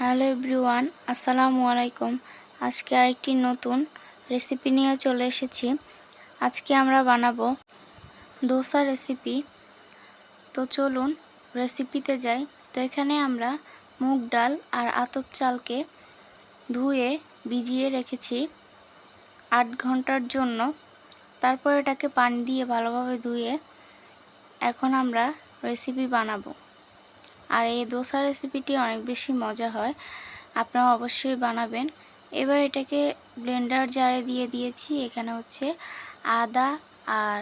Hello everyone, আসসালামু আলাইকুম। আজকে আরেকটি নতুন রেসিপি নিয়ে চলে এসেছি। আজকে আমরা বানাবো দোসা রেসিপি। তো চলুন রেসিপিতে যাই। তো এখানে আমরা মুগ ডাল আর আতপ চালকে ধুয়ে ভিজিয়ে রেখেছি আট ঘণ্টার জন্য। তারপর এটাকে পানি দিয়ে ভালোভাবে ধুয়ে এখন আমরা রেসিপি বানাবো। আর এই দোসা রেসিপিটি অনেক বেশি মজা হয়। আপনারা অবশ্যই বানাবেন। এবার এটাকে ব্লেন্ডার জারে দিয়ে দিয়েছি। এখানে হচ্ছে আদা আর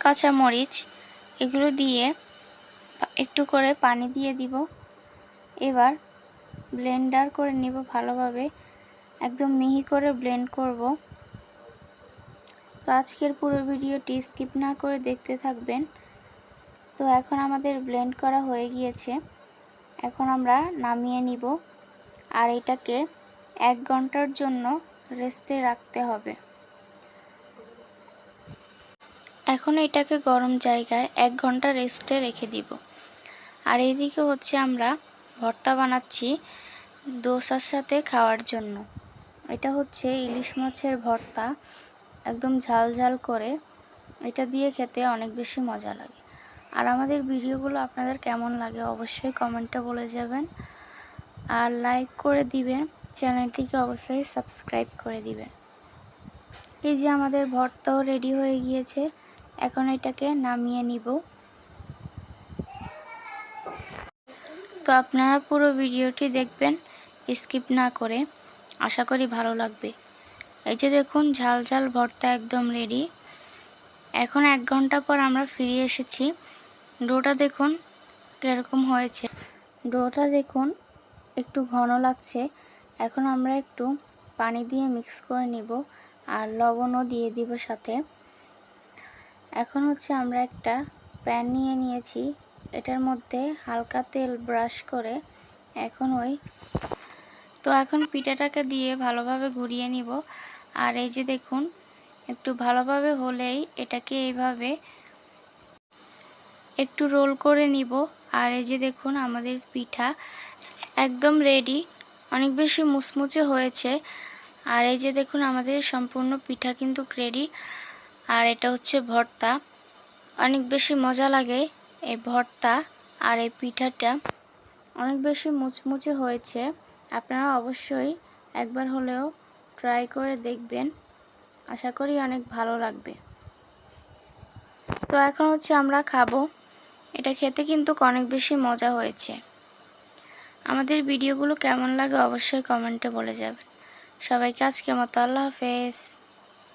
কাঁচামরিচ। এগুলো দিয়ে একটু করে পানি দিয়ে দিব। এবার ব্লেন্ডার করে নিব ভালোভাবে। একদম মিহি করে ব্লেন্ড করব। তো আজকের পুরো ভিডিওটি স্কিপ না করে দেখতে থাকবেন। তো এখন আমাদের ব্লেন্ড করা হয়ে গিয়েছে। এখন আমরা নামিয়ে নিব আর এটাকে এক ঘণ্টার জন্য রেস্টে রাখতে হবে। এখন এটাকে গরম জায়গায় এক ঘণ্টা রেস্টে রেখে দিব। আর এইদিকে হচ্ছে আমরা ভর্তা বানাচ্ছি দোসার সাথে খাওয়ার জন্য। এটা হচ্ছে ইলিশ মাছের ভর্তা, একদম ঝাল ঝাল করে। এটা দিয়ে খেতে অনেক বেশি মজা লাগে। আর আমাদের ভিডিওগুলো আপনাদের কেমন লাগে অবশ্যই কমেন্টে বলে যাবেন। আর লাইক করে দিবেন, চ্যানেলটিকে অবশ্যই সাবস্ক্রাইব করে দিবেন। এই যে আমাদের ভর্তাও রেডি হয়ে গিয়েছে, এখন এটাকে নামিয়ে নিব। তো আপনারা পুরো ভিডিওটি দেখবেন, স্কিপ না করে। আশা করি ভালো লাগবে। এই যে দেখুন, ঝাল ঝাল ভর্তা একদম রেডি। এখন এক ঘণ্টা পর আমরা ফিরে এসেছি। ডোটা দেখুন কীরকম হয়েছে। ডোটা দেখুন, একটু ঘন লাগছে। এখন আমরা একটু পানি দিয়ে মিক্স করে নিব আর লবণও দিয়ে দিব সাথে। এখন হচ্ছে আমরা একটা প্যান নিয়ে নিয়েছি। এটার মধ্যে হালকা তেল ব্রাশ করে এখন ওই তো এখন পিঠাটাকে দিয়ে ভালোভাবে ঘুরিয়ে নিব। আর এই যে দেখুন, একটু ভালোভাবে হলেই এটাকে এইভাবে একটু রোল করে নিব। আর এই যে দেখুন, আমাদের পিঠা একদম রেডি অনেক বেশি মুচমুচে হয়েছে। আর এই যে দেখুন, আমাদের সম্পূর্ণ পিঠা কিন্তু রেডি আর এটা হচ্ছে ভর্তা। অনেক বেশি মজা লাগে এই ভর্তা আর এই পিঠাটা। অনেক বেশি মুচমুচে হয়েছে। আপনারা অবশ্যই একবার হলেও ট্রাই করে দেখবেন। আশা করি অনেক ভালো লাগবে। তো এখন হচ্ছে আমরা খাব। এটা খেতে কিন্তু অনেক বেশি মজা হয়েছে। আমাদের ভিডিওগুলো কেমন লাগে অবশ্যই কমেন্টে বলে যাবেন। সবাইকে আজকের মতো আল্লাহ হাফেজ।